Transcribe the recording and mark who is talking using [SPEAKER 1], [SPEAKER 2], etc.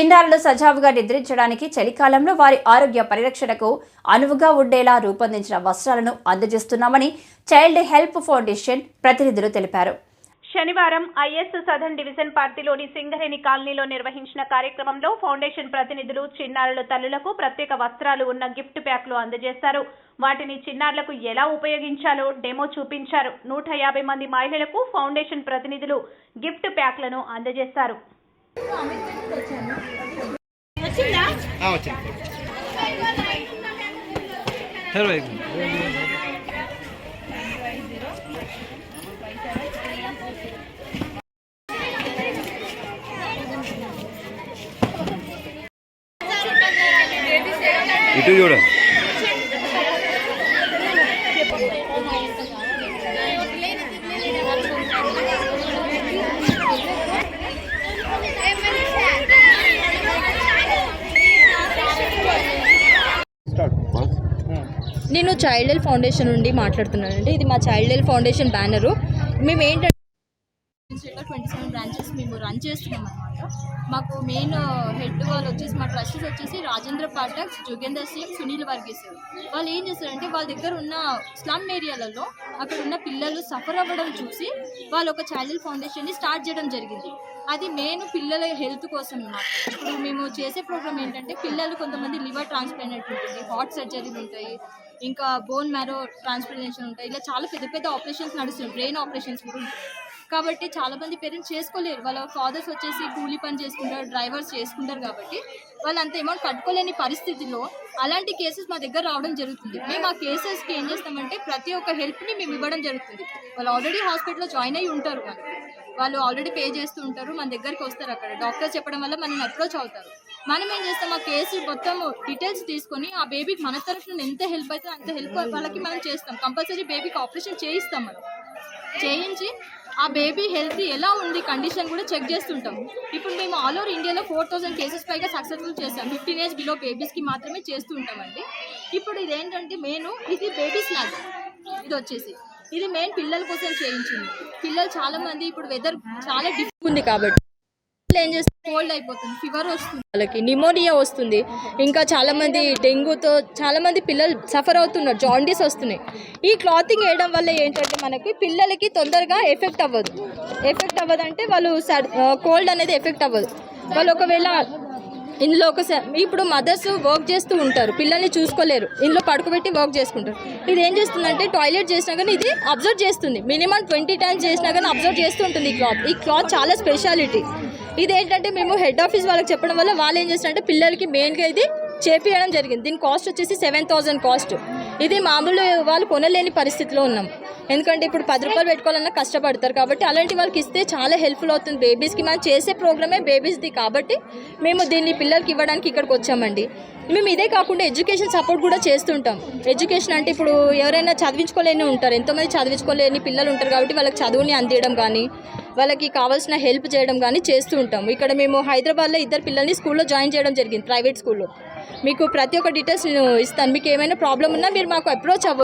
[SPEAKER 1] చిన్నారులు సజావుగా నిద్రించడానికి చలికాలంలో వారి ఆరోగ్య పరిరక్షణకు అనువుగా ఉండేలా రూపొందించిన వస్త్రాలను అందజేస్తున్నామని చైల్డ్ హెల్ప్ ఫౌండేషన్ ప్రతినిధులు తెలిపారు.
[SPEAKER 2] శనివారం ఐఎస్ సదర్న్ డివిజన్ పార్టీలోని సింగరేణి కాలనీలో నిర్వహించిన కార్యక్రమంలో ఫౌండేషన్ ప్రతినిధులు చిన్నారుల తల్లులకు ప్రత్యేక వస్త్రాలు ఉన్న గిఫ్ట్ ప్యాక్లు అందజేశారు. వాటిని చిన్నారులకు ఎలా ఉపయోగించాలో డెమో చూపించారు. నూట యాభై మంది మహిళలకు ఫౌండేషన్ ప్రతినిధులు గిఫ్ట్ ప్యాక్లను అందజేశారు.
[SPEAKER 3] ఆ, వచ్చింది హలో ఇటు చూడ
[SPEAKER 4] నేను చైల్డ్ హెల్త్ ఫౌండేషన్ నుండి మాట్లాడుతున్నానండి. ఇది మా చైల్డ్ హెల్త్ ఫౌండేషన్ బ్యానరు మేము ఏంటంటే ట్వంటీ సెవెన్ బ్రాంచెస్ మేము రన్ చేస్తున్నాం అనమాట మాకు మెయిన్ హెడ్ uh, వాళ్ళు వచ్చేసి మా ట్రస్టీస్ వచ్చేసి రాజేంద్ర పాఠక్ జోగేందర్ సింగ్ సునీల్ వర్గీస్. వాళ్ళు ఏం చేస్తారంటే వాళ్ళ దగ్గర ఉన్న స్లమ్ ఏరియాలలో అక్కడ ఉన్న పిల్లలు సఫర్ అవ్వడం చూసి వాళ్ళు ఒక చైల్డ్ ఫౌండేషన్ని స్టార్ట్ చేయడం జరిగింది. అది మెయిన్ పిల్లల హెల్త్ కోసం అనమాట ఇప్పుడు మేము చేసే ప్రోగ్రామ్ ఏంటంటే పిల్లలు కొంతమంది లివర్ ట్రాన్స్ప్లాంట్ ఉంటుంది హార్ట్ సర్జరీలు ఉంటాయి ఇంకా బోన్ మ్యారో ట్రాన్స్ప్లాంటేషన్ ఉంటాయి. ఇలా చాలా పెద్ద పెద్ద ఆపరేషన్స్ నడుస్తున్నాయి. బ్రెయిన్ ఆపరేషన్స్ కూడా కాబట్టి చాలా మంది పేరెంట్స్ చేసుకోలేరు. వాళ్ళ ఫాదర్స్ వచ్చేసి కూలీ పని చేసుకుంటారు డ్రైవర్స్ చేసుకుంటారు కాబట్టి వాళ్ళు అంత అమౌంట్ కట్టుకోలేని పరిస్థితిలో అలాంటి కేసెస్ మా దగ్గర రావడం జరుగుతుంది. మేము ఆ కేసెస్కి ఏం చేస్తామంటే ప్రతి ఒక్క హెల్ప్ని మేము ఇవ్వడం జరుగుతుంది. వాళ్ళు ఆల్రెడీ హాస్పిటల్లో జాయిన్ అయ్యి ఉంటారు మనకి వాళ్ళు ఆల్రెడీ పే చేస్తూ ఉంటారు మన దగ్గరికి వస్తారు అక్కడ. డాక్టర్ చెప్పడం వల్ల మనం అప్రోచ్ అవుతారు. మనం ఏం చేస్తాం ఆ కేసు మొత్తం డీటెయిల్స్ తీసుకొని ఆ బేబీకి మన తరఫున ఎంత హెల్ప్ అవుతుందో అంత హెల్ప్ వాళ్ళకి మనం చేస్తాం. కంపల్సరీ బేబీకి ఆపరేషన్ చేయిస్తాం మనం. చేయించి ఆ బేబీ హెల్త్ ఎలా ఉంది కండిషన్ కూడా చెక్ చేస్తుంటాం. ఇప్పుడు మేము ఆల్ ఓవర్ ఇండియాలో ఫోర్ థౌసండ్ కేసెస్ పైగా సక్సెస్ఫుల్ చేస్తాం ఫిఫ్టీన్ ఏజ్ బిలో బేబీస్కి మాత్రమే చేస్తూ ఉంటామండి. ఇప్పుడు ఇదేంటంటే నేను ఇది బేబీస్ ల్యాబ్ ఇది వచ్చేసి. ఇది మెయిన్ పిల్లల కోసం చేయించింది. పిల్లలు చాలా మంది ఇప్పుడు వెదర్ చాలా డిఫ్ ఉంది కాబట్టి. ఏం చేస్తుంది కోల్డ్ అయిపోతుంది ఫీవర్ వస్తుంది. వాళ్ళకి నిమోనియా వస్తుంది. ఇంకా చాలా మంది డెంగ్యూతో చాలా మంది పిల్లలు సఫర్ అవుతున్నారు జాండీస్ వస్తున్నాయి. ఈ క్లాతింగ్ వేయడం వల్ల ఏంటంటే మనకి పిల్లలకి తొందరగా ఎఫెక్ట్ అవ్వదు. ఎఫెక్ట్ అవ్వదు అంటే వాళ్ళు కోల్డ్ అనేది ఎఫెక్ట్ అవ్వదు. వాళ్ళు ఒకవేళ ఇందులో ఒక ఇప్పుడు మదర్స్ వర్క్ చేస్తూ ఉంటారు పిల్లల్ని చూసుకోలేరు ఇందులో పడుకోబెట్టి వర్క్ చేసుకుంటారు. ఇది ఏం చేస్తుందంటే టాయిలెట్ చేసినా కానీ ఇది అబ్జర్వ్ చేస్తుంది. మినిమం ట్వంటీ టైమ్స్ చేసినా కానీ అబ్జర్వ్ చేస్తూ ఉంటుంది ఈ క్లాత్ ఈ క్లాత్ చాలా స్పెషాలిటీ ఇది ఏంటంటే మేము హెడ్ ఆఫీస్ వాళ్ళకి చెప్పడం వల్ల వాళ్ళు ఏం చేస్తారంటే పిల్లలకి మెయిన్గా ఇది చేపియడం జరిగింది. దీని కాస్ట్ వచ్చేసి సెవెన్ థౌసండ్ కాస్ట్ ఇది మామూలు వాళ్ళు కొనలేని పరిస్థితిలో ఉన్నాం. ఎందుకంటే ఇప్పుడు పది రూపాయలు పెట్టుకోవాలన్నా కష్టపడతారు కాబట్టి అలాంటి వాళ్ళకి ఇస్తే చాలా హెల్ప్ఫుల్ అవుతుంది. బేబీస్కి మనం చేసే ప్రోగ్రామే బేబీస్ది కాబట్టి మేము దీన్ని పిల్లలకి ఇవ్వడానికి ఇక్కడికి వచ్చామండి. మేము ఇదే కాకుండా ఎడ్యుకేషన్ సపోర్ట్ కూడా చేస్తుంటాం. ఎడ్యుకేషన్ అంటే ఇప్పుడు ఎవరైనా చదివించుకోలేని ఉంటారు. ఎంతోమంది చదివించుకోలేని పిల్లలు ఉంటారు కాబట్టి వాళ్ళకి చదువుని అందియడం కానీ వాళ్ళకి కావాల్సిన హెల్ప్ చేయడం కానీ చేస్తూ ఉంటాం. ఇక్కడ మేము హైదరాబాద్లో ఇద్దరు పిల్లల్ని స్కూల్లో జాయిన్ చేయడం జరిగింది ప్రైవేట్ స్కూల్లో మీకు ప్రతి ఒక్క డీటెయిల్స్ నేను ఇస్తాను. మీకు ఏమైనా ప్రాబ్లం ఉన్నా మీరు మాకు అప్రోచ్ అవ్వ